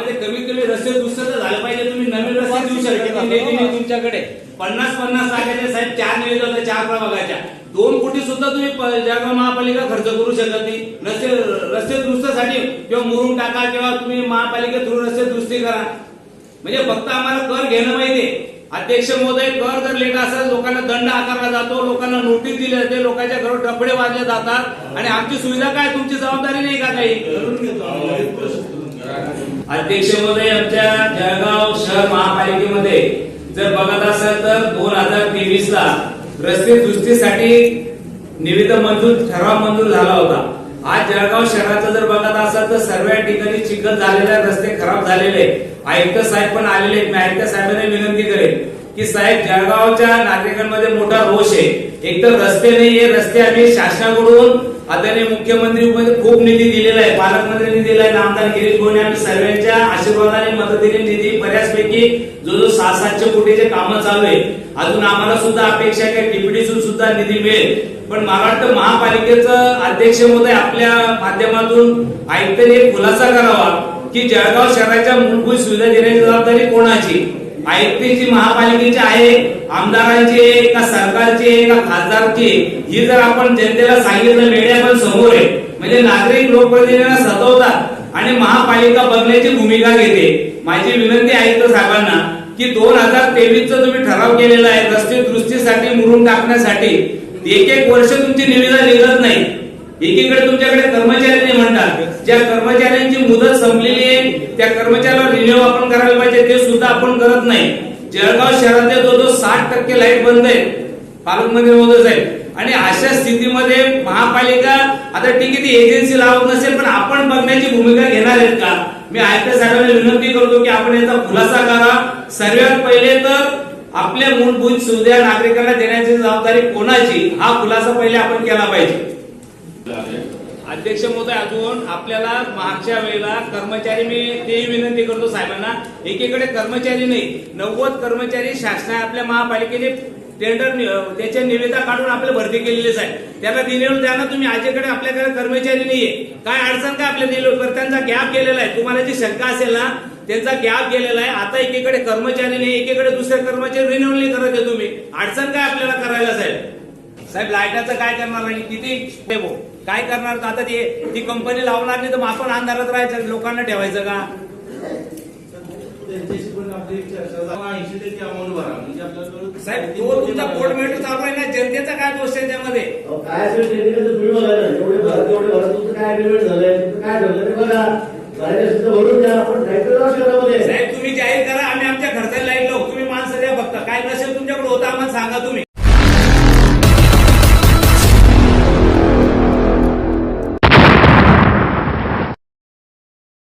गावामध्ये कमीत कमी रस्ते दुरुस्त तर झालं पाहिजे. तुम्ही नवीन रस्ते देऊ शकता. निधी तुमच्याकडे. पन्नास पन्नास लाखाचे साहेब चार निवेदन होते चार प्रभागाच्या. दोन कोटी सुद्धा तुम्ही जळगाव महापालिका खर्च करू शकत नाही. रस्ते रस्ते दुरुस्तीसाठी किंवा मुरुम टाका किंवा तुम्ही महापालिका थ्रू रस्ते दुरुस्ती करा. म्हणजे फक्त आम्हाला कर घेणं माहितीये अध्यक्ष महोदय कर जर लेट असेल लोकांना दंड आकारला जातो लोकांना नोटीस दिली जाते लोकांच्या घरावर डफडे वाजले जातात. आणि आमची सुविधा काय? तुमची जबाबदारी नाही का काही? अध्यक्ष महोदय आमच्या जळगाव शहर महापालिकेमध्ये जर बघत असाल तर दोन हजार तेवीस ला रस्ते दुरुस्तीसाठी निविदा मंजूर ठराव मंजूर झाला होता. आज जळगाव शहराचं जर बघत असाल तर सर्व ठिकाणी चिखल झालेले रस्ते खराब झालेले. आयुक्त साहेब पण आलेले मी आयुक्त साहेबांना विनंती करेन की साहेब जळगावच्या नागरिकांमध्ये मोठा रोष आहे. एक तर रस्ते नाहीये रस्ते आम्ही शासनाकडून आदरणीय मुख्यमंत्री खूप निधी दिलेला आहे. पालकमंत्र्यांनी दिला आहे. आमदार गिरीश भोणे आणि सर्वांच्या आशीर्वादाने मदतीने निधी बऱ्याचपैकी जो जो सहा सातशे कोटीचे कामं चालू आहे अजून आम्हाला सुद्धा अपेक्षा आहे की सुद्धा निधी मिळेल. पण मला वाटतं महापालिकेचं अध्यक्ष महोदय आपल्या माध्यमातून आयुक्तांनी एक खुलासा करावा की जळगाव शहराच्या मूलभूत सुविधा देण्याची जबाबदारी कोणाची? आयुक्तीची महापालिकेची आहे आमदारांची का सरकारचे का खासदारचे हे जर आपण जनतेला सांगितलं मीडिया पण समोर आहे. म्हणजे नागरिक लोकप्रतिनिधींना सतवतात आणि महापालिका बघण्याची भूमिका घेते. माझी विनंती आयुक्त साहेबांना की दोन हजार तेवीस चा तुम्ही ठराव केलेला आहे रस्ते दृष्टीसाठी मुरून टाकण्यासाठी एक एक वर्ष तुमची निविदा निघत नाही. एकीकडे तुमच्याकडे कर्मचारी कर्मचाऱ्यांची मुदत संपलेली आहे. त्या कर्मचाऱ्याला रिन्यू आपण करायला पाहिजे. ते सुद्धा आपण करत नाही. जळगाव शहरातले जो जो साठ टक्के लाइट बंद आहे पालकमंत्री महोदय साहेब. आणि अशा स्थितीमध्ये महापालिका आता ठीक आहे ती एजन्सी लावत नसेल पण आपण बघण्याची भूमिका घेणार आहेत का? मी आयत्या साहेबांना विनंती करतो की आपण याचा खुलासा करा. सर्वात पहिले तर आपल्या मूलभूत सुविधा नागरिकांना देण्याची जबाबदारी कोणाची? हा खुलासा पहिले आपण केला पाहिजे. अध्यक्ष महोदय अजून आपल्याला मागच्या वेळेला कर्मचारी मी तेही विनंती करतो साहेबांना एकीकडे कर्मचारी नाही नव्वद कर्मचारी शासना आपल्या महापालिकेने टेंडर त्याच्या निविदा काढून आपल्या भरती केलेलीच आहे त्याला दिलेलं द्या ना तुम्ही आजकडे आपल्याकडे कर्मचारी नाहीये. काय अडचण काय आपल्या दिलं त्यांचा गॅप गेलेला आहे. तुम्हाला जी शंका असेल ना त्यांचा गॅप गेलेला आहे. आता एकीकडे कर्मचारी नाही एकीकडे दुसरे कर्मचारी रिन्यूअल नाही करत आहे तुम्ही. अडचण काय आपल्याला करायला साहेब? साहेब लाईटाचं काय करणार आणि किती? काय करणार आता ते ती कंपनी लावणार नाही तर मग आपण अंधारात राहायचं लोकांना ठेवायचं का? म्हणजे आपल्याला साहेब तो तुमचा कोर्ट मेटर चालू आहे ना जनतेचा काय दोष आहे त्यामध्ये? काय असेल